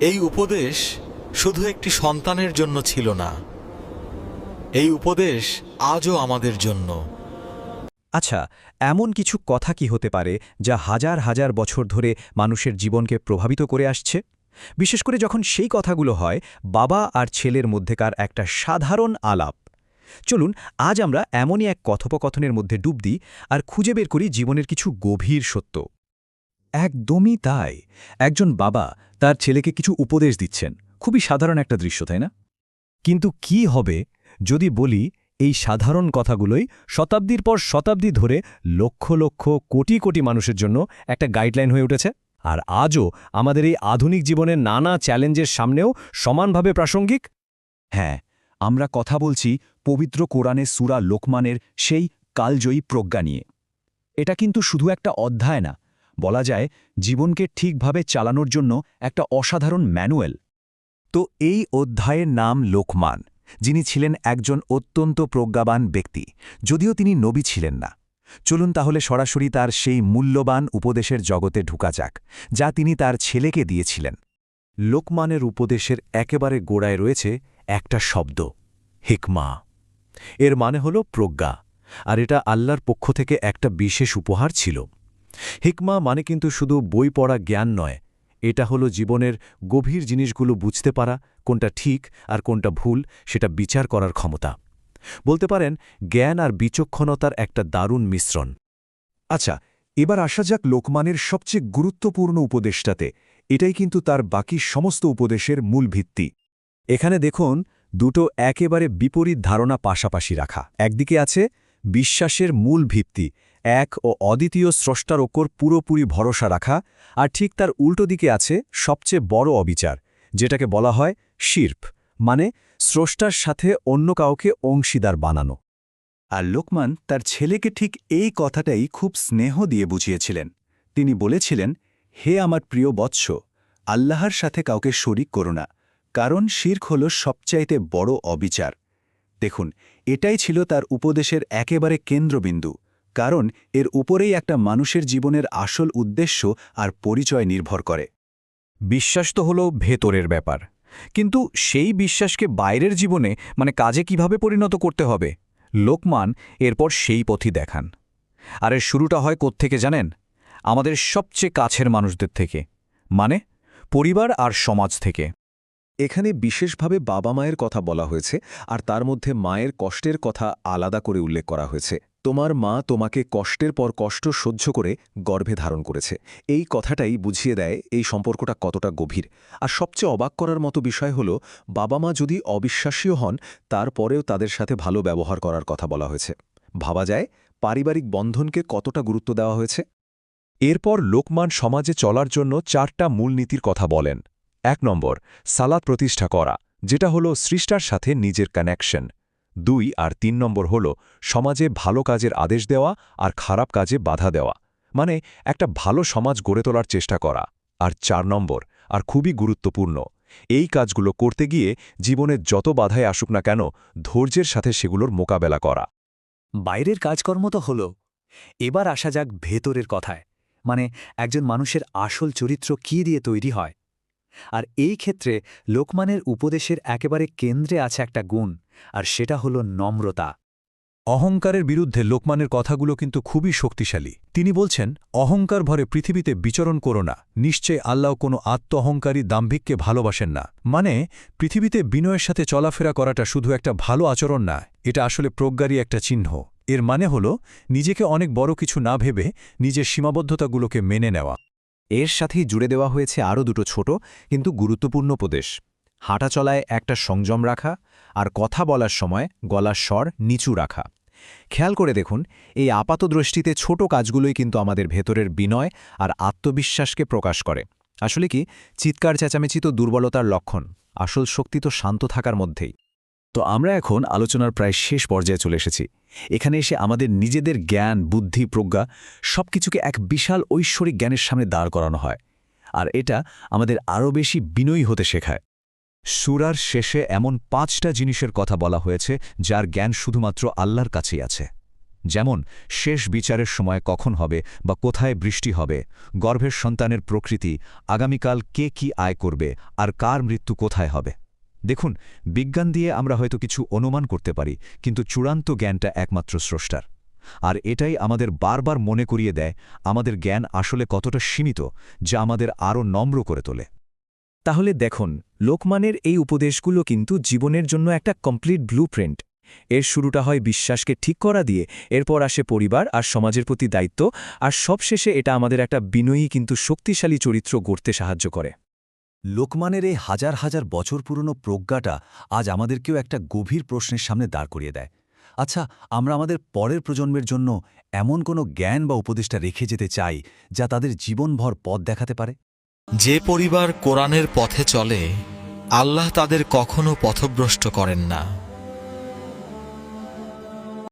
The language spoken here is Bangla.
এই উপদেশ শুধু একটি সন্তানের জন্য ছিল না। এই উপদেশ আজও আমাদের জন্য। আচ্ছা এমন কিছু কথা কি হতে পারে যা হাজার হাজার বছর ধরে মানুষের জীবনকে প্রভাবিত করে আসছে? বিশেষ করে যখন সেই কথাগুলো হয়, বাবা আর ছেলের মধ্যেকার একটা সাধারণ আলাপ। চলুন, আজ আমরা এমনই এক কথোপকথনের মধ্যে ডুব দিই আর খুঁজে বের করি জীবনের কিছু গভীর সত্য। একদমই তাই। একজন বাবা তার ছেলেকে কিছু উপদেশ দিচ্ছেন। খুবই সাধারণ একটা দৃশ্য, তাই না? কিন্তু কি হবে যদি বলি এই সাধারণ কথাগুলোই শতাব্দীর পর শতাব্দী ধরে লক্ষ লক্ষ কোটি কোটি মানুষের জন্য একটা গাইডলাইন হয়ে উঠেছে। আর আজও আমাদের এই আধুনিক জীবনের নানা চ্যালেঞ্জের সামনেও সমানভাবে প্রাসঙ্গিক? হ্যাঁ আমরা কথা বলছি পবিত্র কোরআনে সুরা লোকমানের সেই কালজয়ী প্রজ্ঞা নিয়ে। এটা কিন্তু শুধু একটা অধ্যায় না বলা যায়, জীবনকে ঠিকভাবে চালানোর জন্য একটা অসাধারণ ম্যানুয়াল। তো এই অধ্যায়ের নাম লোকমান, যিনি ছিলেন একজন অত্যন্ত প্রজ্ঞাবান ব্যক্তি, যদিও তিনি নবী ছিলেন না। চলুন তাহলে সরাসরি তার সেই মূল্যবান উপদেশের জগতে ঢুকা যাক, যা তিনি তার ছেলেকে দিয়েছিলেন। লোকমানের উপদেশের একেবারে গোড়ায় রয়েছে একটা শব্দ, হিকমা। এর মানে হল প্রজ্ঞা, আর এটা আল্লাহর পক্ষ থেকে একটা বিশেষ উপহার ছিল। হিকমা মানে কিন্তু শুধু বই পড়া জ্ঞান নয়, এটা হলো জীবনের গভীর জিনিসগুলো বুঝতে পারা, কোনটা ঠিক আর কোনটা ভুল, সেটা বিচার করার ক্ষমতা। বলতে পারেন, জ্ঞান আর বিচক্ষণতার একটা দারুণ মিশ্রণ। আচ্ছা এবার আসা যাক লোকমানের সবচেয়ে গুরুত্বপূর্ণ উপদেশটাতে, এটাই কিন্তু তার বাকি সমস্ত উপদেশের মূল ভিত্তি। এখানে দেখুন, দুটো একেবারে বিপরীত ধারণা পাশাপাশি রাখা। একদিকে আছে, বিশ্বাসের মূল ভিত্তি এক ও অদ্বিতীয় স্রষ্টার ওপর পুরোপুরি ভরসা রাখা, আর ঠিক তার উল্টো দিকে আছে সবচেয়ে বড় অবিচার, যেটাকে বলা হয় শির্প মানে স্রষ্টার সাথে অন্য কাউকে অংশীদার বানানো। আর লোকমান তার ছেলেকে ঠিক এই কথাটাই খুব স্নেহ দিয়ে বুঝিয়েছিলেন। তিনি বলেছিলেন, হে আমার প্রিয় বৎস, আল্লাহর সাথে কাউকে শরিক করো না, কারণ শির্ক হল সবচাইতে বড় অবিচার। দেখুন, এটাই ছিল তার উপদেশের একেবারে কেন্দ্রবিন্দু। কারণ এর উপরেই একটা মানুষের জীবনের আসল উদ্দেশ্য আর পরিচয় নির্ভর করে। বিশ্বাস তো হলো ভেতরের ব্যাপার। কিন্তু সেই বিশ্বাসকে বাইরের জীবনে মানে কাজে কীভাবে পরিণত করতে হবে? লোকমান এরপর সেই পথই দেখান। আর এর শুরুটা হয় কোত্থেকে জানেন? আমাদের সবচেয়ে কাছের মানুষদের থেকে। মানে পরিবার আর সমাজ থেকে। এখানে বিশেষভাবে বাবা মায়ের কথা বলা হয়েছে আর তার মধ্যে মায়ের কষ্টের কথা আলাদা করে উল্লেখ করা হয়েছে। তোমার মা তোমাকে কষ্টের পর কষ্ট সহ্য করে গর্ভে ধারণ করেছে। এই কথাটাই বুঝিয়ে দেয় এই সম্পর্কটা কতটা গভীর। আর সবচেয়ে অবাক করার মতো বিষয় হল, বাবা মা যদি অবিশ্বাসীয় হন, তারপরেও তাদের সাথে ভালো ব্যবহার করার কথা বলা হয়েছে। ভাবা যায়, পারিবারিক বন্ধনকে কতটা গুরুত্ব দেওয়া হয়েছে? এরপর লোকমান সমাজে চলার জন্য চারটা মূলনীতির কথা বলেন। এক নম্বর, সালাত প্রতিষ্ঠা করা, যেটা হল সৃষ্টার সাথে নিজের কানেকশন দুই আর তিন নম্বর হল সমাজে ভালো কাজের আদেশ দেওয়া আর খারাপ কাজে বাধা দেওয়া। মানে একটা ভালো সমাজ গড়ে তোলার চেষ্টা করা। আর চার নম্বর, আর খুবই গুরুত্বপূর্ণ, এই কাজগুলো করতে গিয়ে জীবনে যত বাধায় আসুক না কেন ধৈর্যের সাথে সেগুলোর মোকাবেলা করা। বাইরের কাজকর্ম তো হল। এবার আসা যাক ভেতরের কথায়। মানে একজন মানুষের আসল চরিত্র কী দিয়ে তৈরি হয়? আর এই ক্ষেত্রে লোকমানের উপদেশের একেবারে কেন্দ্রে আছে একটা গুণ, আর সেটা হল নম্রতা। অহংকারের বিরুদ্ধে লোকমানের কথাগুলো কিন্তু খুবই শক্তিশালী। তিনি বলছেন, অহংকার ভরে পৃথিবীতে বিচরণ করো না। নিশ্চয় আল্লাহ কোনো আত্ম অহংকারী দাম্ভিককে ভালোবাসেন না। মানে পৃথিবীতে বিনয়ের সাথে চলাফেরা করাটা শুধু একটা ভালো আচরণ না, এটা আসলে প্রজ্ঞারই একটা চিহ্ন। এর মানে হল, নিজেকে অনেক বড় কিছু না ভেবে নিজের সীমাবদ্ধতাগুলোকে মেনে নেওয়া। এর সাথেই জুড়ে দেওয়া হয়েছে আরও দুটো ছোট, কিন্তু গুরুত্বপূর্ণ উপদেশ। হাঁটা চলায় একটা সংযম রাখা আর কথা বলার সময় গলার স্বর নিচু রাখা। খেয়াল করে দেখুন, এই আপাত দৃষ্টিতে ছোট কাজগুলোই কিন্তু আমাদের ভেতরের বিনয় আর আত্মবিশ্বাসকে প্রকাশ করে। আসলে কি? চিৎকার চেঁচামেচি তো দুর্বলতার লক্ষণ। আসল শক্তি তো শান্ত থাকার মধ্যেই। তো আমরা এখন আলোচনার প্রায় শেষ পর্যায়ে চলে এসেছি। এখানে এসে আমাদের নিজেদের জ্ঞান, বুদ্ধি, প্রজ্ঞা সবকিছুকে এক বিশাল ঐশ্বরিক জ্ঞানের সামনে দাঁড় করানো হয়। আর এটা আমাদের আরও বেশি বিনয়ী হতে শেখায়। সুরার শেষে এমন পাঁচটা জিনিসের কথা বলা হয়েছে যার জ্ঞান শুধুমাত্র আল্লাহর কাছেই আছে। যেমন, শেষ বিচারের সময় কখন হবে বা কোথায় বৃষ্টি হবে, গর্ভের সন্তানের প্রকৃতি, আগামীকাল কে কি আয় করবে, আর কার মৃত্যু কোথায় হবে। দেখুন, বিজ্ঞান দিয়ে আমরা হয়তো কিছু অনুমান করতে পারি, কিন্তু চূড়ান্ত জ্ঞানটা একমাত্র স্রষ্টার। আর এটাই আমাদের বারবার মনে করিয়ে দেয়, আমাদের জ্ঞান আসলে কতটা সীমিত, যা আমাদের আরও নম্র করে তোলে। তাহলে দেখুন, লোকমানের এই উপদেশগুলো কিন্তু জীবনের জন্য একটা কমপ্লিট ব্লুপ্রিন্ট। এর শুরুটা হয় বিশ্বাসকে ঠিক করা দিয়ে, এরপর আসে পরিবার আর সমাজের প্রতি দায়িত্ব, আর সবশেষে এটা আমাদের একটা বিনয়ী কিন্তু শক্তিশালী চরিত্র গড়তে সাহায্য করে। লোকমানের এই হাজার হাজার বছর পুরনো প্রজ্ঞাটা আজ আমাদেরকেও একটা গভীর প্রশ্নের সামনে দাঁড় করিয়ে দেয়। আচ্ছা আমরা আমাদের পরের প্রজন্মের জন্য এমন কোনো জ্ঞান বা উপদেষ্টা রেখে যেতে চাই যা তাদের জীবনভর পথ দেখাতে পারে? যে পরিবার কোরআনের পথে চলে, আল্লাহ তাদের কখনো পথভ্রষ্ট করেন না।